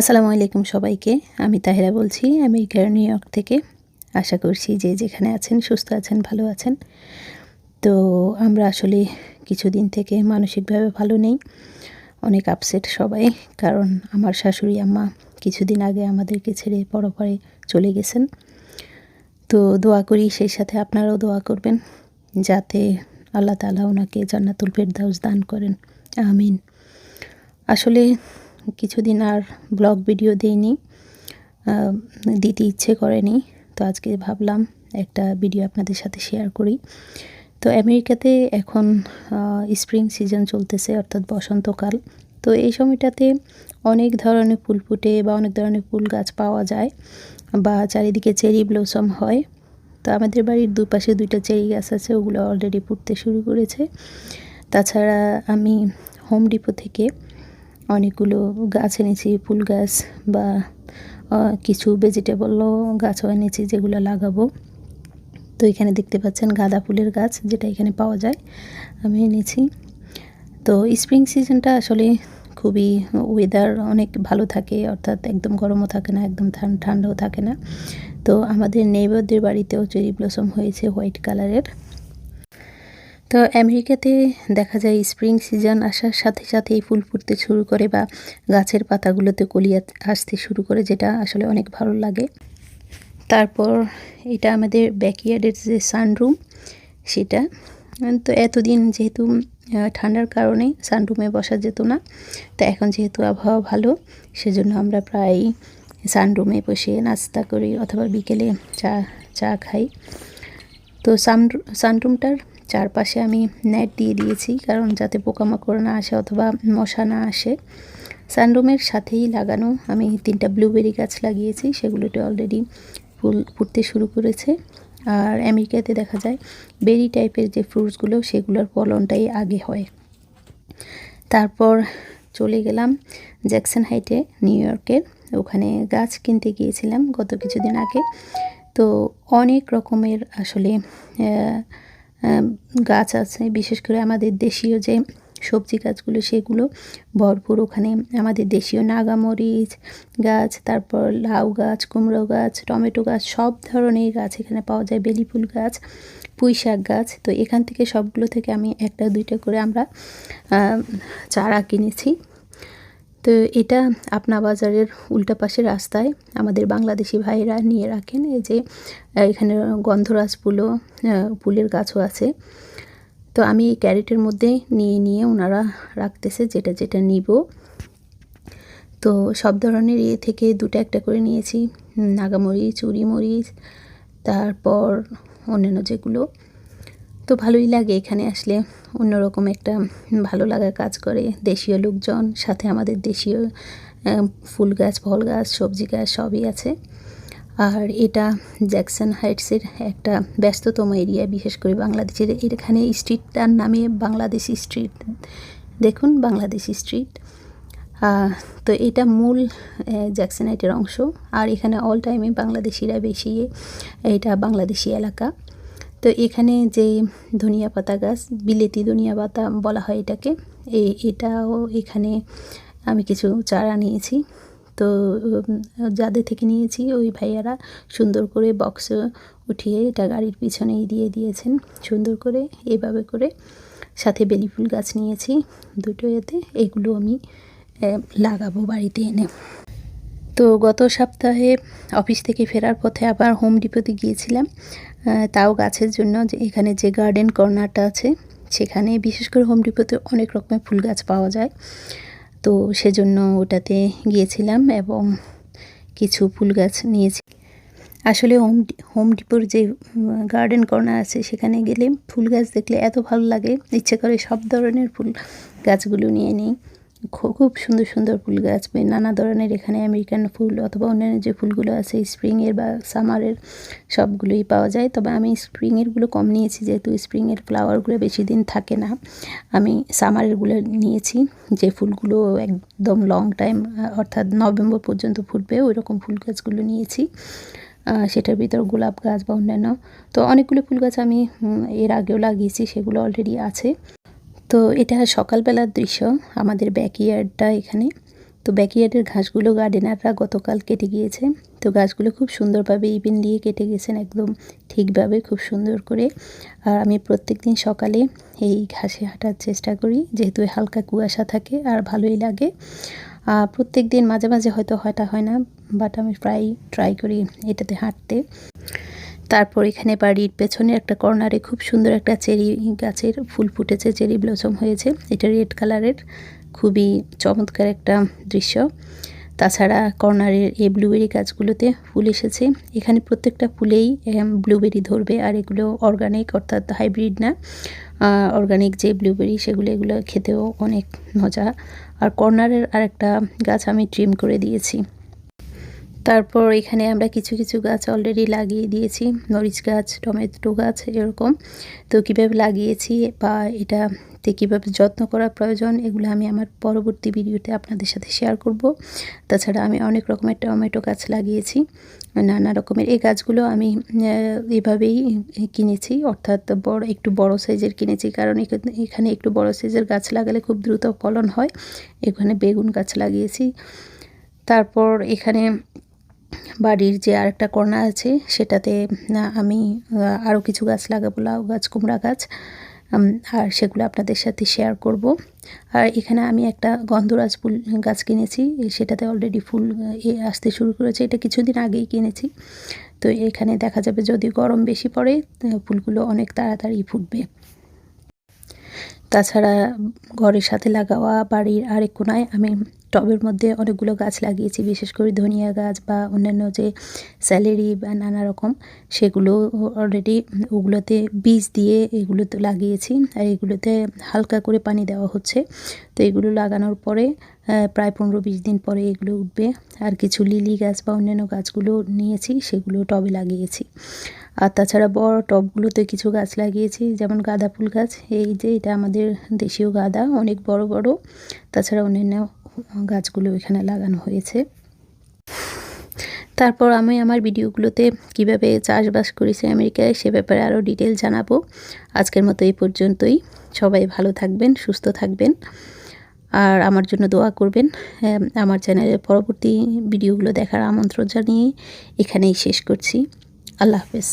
আসসালামু আলাইকুম সবাইকে। আমি তাহেরা বলছি, আমেরিকার নিউ ইয়র্ক থেকে। আশা করছি যে যেখানে আছেন, সুস্থ আছেন, ভালো আছেন। তো আমরা আসলে কিছুদিন থেকে মানসিকভাবে ভালো নেই। অনেক আপসেট সবাই, কারণ আমার শাশুড়ি আম্মা কিছুদিন আগে আমাদেরকে ছেড়ে পরপরে চলে গেছেন। তো দোয়া করি সেই সাথে আপনারাও দোয়া করবেন, যাতে আল্লাহ তালা ওনাকে জান্নাতুল ফেরদাউস দান করেন। আমিন। আসলে কিছুদিন আর ব্লগ ভিডিও দিইনি। দিতে ইচ্ছে করেনি। তো আজকে ভাবলাম একটা ভিডিও আপনাদের সাথে শেয়ার করি। তো আমেরিকাতে এখন স্প্রিং সিজন চলতেছে, অর্থাৎ বসন্তকাল। তো এই সময়টাতে অনেক ধরনের ফুল ফুটে বা অনেক ধরনের ফুল গাছ পাওয়া যায় বা চারিদিকে চেরি ব্লসম হয়। তো আমাদের বাড়ির দুপাশে দুইটা চেরি গাছ আছে, ওগুলো অলরেডি ফুটতে শুরু করেছে। তাছাড়া আমি হোম ডিপো থেকে অনেকগুলো গাছ এনেছি, ফুল গাছ বা কিছু ভেজিটেবলও গাছও এনেছি যেগুলো লাগাবো। তো এখানে দেখতে পাচ্ছেন গাঁদা ফুলের গাছ যেটা এখানে পাওয়া যায়, আমি এনেছি। তো স্প্রিং সিজনটা আসলে খুবই ওয়েদার অনেক ভালো থাকে, অর্থাৎ একদম গরমও থাকে না, একদম ঠান্ডাও থাকে না। তো আমাদের নেইবারদের বাড়িতেও চেরি ব্লসম হয়েছে হোয়াইট কালারের তো আমেরিকাতে দেখা যায় স্প্রিং সিজন আসার সাথে সাথেই ফুল ফুটতে শুরু করে বা গাছের পাতাগুলোতে কলিয়া আসতে শুরু করে, যেটা আসলে অনেক ভালো লাগে। তারপর এটা আমাদের ব্যাকইয়ার্ডের যে সানরুম সেটা। তো এতদিন যেহেতু ঠান্ডার কারণে সানরুমে বসা যেত না, তো এখন যেহেতু আবহাওয়া ভালো, সেজন্য আমরা প্রায় সানরুমে বসে নাস্তা করি অথবা বিকেলে চা চা খাই। তো সান সানরুমটার চারপাশে আমি নেট দিয়ে দিয়েছি, কারণ যাতে পোকামাকড় না আসে অথবা মশা না আসে। সানরুমের সাথেই লাগানো আমি তিনটা ব্লুবেরি গাছ লাগিয়েছি, সেগুলোতে অলরেডি ফুল ফুটতে শুরু করেছে। আর আমেরিকাতে দেখা যায় বেরি টাইপের যে ফ্রুটসগুলো সেগুলোর ফলনটাই আগে হয়। তারপর চলে গেলাম জ্যাকসন হাইটে, নিউ ইয়র্কের ওখানে গাছ কিনতে গিয়েছিলাম গত কিছুদিন আগে। তো অনেক রকমের আসলে গাছ আছে, বিশেষ করে আমাদের দেশীয় যে সবজি গাছগুলো, সেগুলো ভরপুর। ওখানে আমাদের দেশীয় নাগামরিচ গাছ, তারপর লাউ গাছ, কুমড়ো গাছ, টমেটো গাছ, সব ধরনের গাছ এখানে পাওয়া যায়। বেলি ফুল গাছ পুঁই শাক গাছ। তো এখান থেকে সবগুলো থেকে আমি একটা দুইটা করে আমরা চারা কিনেছি। তো এটা আপনা বাজারের উল্টা পাশে রাস্তায় আমাদের বাংলাদেশি ভাইরা নিয়ে রাখেন। এই যে এখানে গন্ধরাজ ফুলও ফুলের গাছও আছে। তো আমি এই ক্যারেটের মধ্যে নিয়ে নিয়ে ওনারা রাখতেছে যেটা যেটা নিব। তো সব ধরনের ইয়ে থেকে দুটো একটা করে নিয়েছি। নাগামরিচ চুরি মরিচ, তারপর অন্যান্য যেগুলো। তো ভালোই লাগে এখানে আসলে। অন্যরকম একটা ভালো লাগা কাজ করে। দেশীয় লোকজন, সাথে আমাদের দেশীয় ফুল গাছ, ফল গাছ, সবজি গাছ সবই আছে। আর এটা জ্যাকসন হাইটসের একটা ব্যস্ততম এরিয়া, বিশেষ করে বাংলাদেশের। এখানে স্ট্রিটটার নামে বাংলাদেশি স্ট্রিট। দেখুন, বাংলাদেশি স্ট্রিট। তো এটা মূল জ্যাকসনাইটের অংশ। আর এখানে অল টাইমে বাংলাদেশিরা বেশি, এটা বাংলাদেশি এলাকা। তো এখানে যে ধনিয়া পাতা গাছ, বিলেতি ধনিয়া পাতা বলা হয় এটাকে এই এটাও এখানে আমি কিছু চারা নিয়েছি। তো যাদের থেকে নিয়েছি ওই ভাইয়ারা সুন্দর করে বক্স উঠিয়ে এটা গাড়ির পিছনেই দিয়ে দিয়েছেন। সুন্দর করে এইভাবে করে সাথে বেলি ফুল গাছ নিয়েছি। দুটো এতে এগুলো আমি লাগাবো বাড়িতে এনে। তো গত সপ্তাহে অফিস থেকে ফেরার পথে আবার হোম ডিপোতে গিয়েছিলাম। তাও গাছের জন্য যে এখানে যে গার্ডেন কর্নারটা আছে, সেখানে বিশেষ করে হোম ডিপোতে অনেক রকমের ফুল গাছ পাওয়া যায়। তো সেজন্য ওটাতে গিয়েছিলাম এবং কিছু ফুল গাছ নিয়েছি। আসলে হোম হোম ডিপোর যে গার্ডেন কর্নার আছে, সেখানে গেলে ফুল গাছ দেখলে এত ভালো লাগে। ইচ্ছে করে সব ধরনের ফুল গাছগুলো নিয়ে নিই। খুব সুন্দর সুন্দর ফুল গাছ নানা ধরনের এখানে আমেরিকান ফুল অথবা অন্যান্য যে ফুলগুলো আছে স্প্রিংয়ের বা সামারের সবগুলোই পাওয়া যায়। তবে আমি স্প্রিংয়েরগুলো কম নিয়েছি, যেহেতু স্প্রিংয়ের ফ্লাওয়ারগুলো বেশি দিন থাকে না। আমি সামারেরগুলো নিয়েছি, যে ফুলগুলো একদম লং টাইম অর্থাৎ নভেম্বর পর্যন্ত ফুটবে ওই রকম ফুল গাছগুলো নিয়েছি। সেটার ভিতর গোলাপ গাছ বা অন্যান্য। তো অনেকগুলো ফুল গাছ আমি এর আগেও লাগিয়েছি, সেগুলো অলরেডি আছে। তো এটা সকালবেলার দৃশ্য, আমাদের ব্যাকইয়ার্ডটা এখানে। তো ব্যাকইয়ার্ডের ঘাসগুলো গার্ডেনাররা গতকাল কেটে গিয়েছে। তো গাছগুলো খুব সুন্দরভাবে ইভেনলি কেটে গেছেন একদম ঠিকভাবে, খুব সুন্দর করে। আর আমি প্রত্যেক দিন সকালে এই ঘাসে হাঁটার চেষ্টা করি, যেহেতু হালকা কুয়াশা থাকে আর ভালোই লাগে। প্রত্যেক দিন মাঝে মাঝে হয়তো হয়টা হয় না বাট আমি প্রায় ট্রাই করি এটাতে হাঁটতে। তারপর এখানে বাড়ির পেছনে একটা কর্নারে খুব সুন্দর একটা চেরি গাছের ফুল ফুটেছে, চেরি ব্লসম হয়েছে। এটা রেড কালারের, খুবই চমৎকার একটা দৃশ্য। তাছাড়া কর্নারের এই ব্লুবেরি গাছগুলোতে ফুল এসেছে। এখানে প্রত্যেকটা ফুলেই ব্লুবেরি ধরবে, আর এগুলো অর্গানিক অর্থাৎ হাইব্রিড না। অর্গানিক যে ব্লুবেরি, সেগুলো, এগুলো খেতেও অনেক মজা। আর কর্নারের আরেকটা গাছ আমি ট্রিম করে দিয়েছি। তারপর এখানে আমরা কিছু কিছু গাছ অলরেডি লাগিয়ে দিয়েছি। মরিচ গাছ, টমেটো গাছ এরকম। তো কীভাবে লাগিয়েছি বা এটাতে কীভাবে যত্ন করা প্রয়োজন, এগুলো আমি আমার পরবর্তী ভিডিওতে আপনাদের সাথে শেয়ার করব। তাছাড়া আমি অনেক রকমের টমেটো গাছ লাগিয়েছি। নানা রকমের, এই গাছগুলো আমি এভাবেই কিনেছি। অর্থাৎ বড়, একটু বড় সাইজের কিনেছি। কারণ এখানে একটু বড় সাইজের গাছ লাগালে খুব দ্রুত ফলন হয়। এখানে বেগুন গাছ লাগিয়েছি। তারপর এখানে বাড়ির যে আরেকটা কর্নার আছে, সেটাতে আমি আরও কিছু গাছ লাগাবো, লাউ গাছ, কুমড়া গাছ আর সেগুলো আপনাদের সাথে শেয়ার করব। আর এখানে আমি একটা গন্ধরাজ ফুল গাছ কিনেছি, সেটাতে অলরেডি ফুল আসতে শুরু করেছে। এটা কিছুদিন আগেই কিনেছি। তো এখানে দেখা যাবে যদি গরম বেশি পড়ে, ফুলগুলো অনেক তাড়াতাড়ি ফুটবে। তাছাড়া ঘরের সাথে লাগাওয়া বাড়ির আরেক কোনায় আমি টবের মধ্যে অনেকগুলো গাছ লাগিয়েছি, বিশেষ করে ধনিয়া গাছ বা অন্যান্য যে স্যালেরি বা নানা রকম, সেগুলো অলরেডি ওগুলোতে বীজ দিয়ে এগুলো তো লাগিয়েছি আর এগুলোতে হালকা করে পানি দেওয়া হচ্ছে। তো এগুলো লাগানোর পরে প্রায় পনেরো বিশ দিন পরে এগুলো উঠবে। আর কিছু লিলি গাছ বা অন্যান্য গাছগুলো নিয়েছি, সেগুলো টবে লাগিয়েছি। আর তাছাড়া বড় টবগুলোতে কিছু গাছ লাগিয়েছি, যেমন গাঁদা ফুল গাছ। এই যে এটা আমাদের দেশীয় গাঁদা, অনেক বড় বড়। তাছাড়া অন্যান্য গাছগুলো এখানে লাগানো হয়েছে। তারপর আমি আমার ভিডিওগুলোতে কীভাবে চাষবাস করেছি আমেরিকায় সে ব্যাপারে আরও ডিটেল জানাব। আজকের মতো এই পর্যন্তই। সবাই ভালো থাকবেন, সুস্থ থাকবেন। আর আমার জন্য দোয়া করবেন আমার চ্যানেলের পরবর্তী ভিডিওগুলো দেখার আমন্ত্রণ জানিয়ে এখানেই শেষ করছি। আল্লাহ হাফেজ।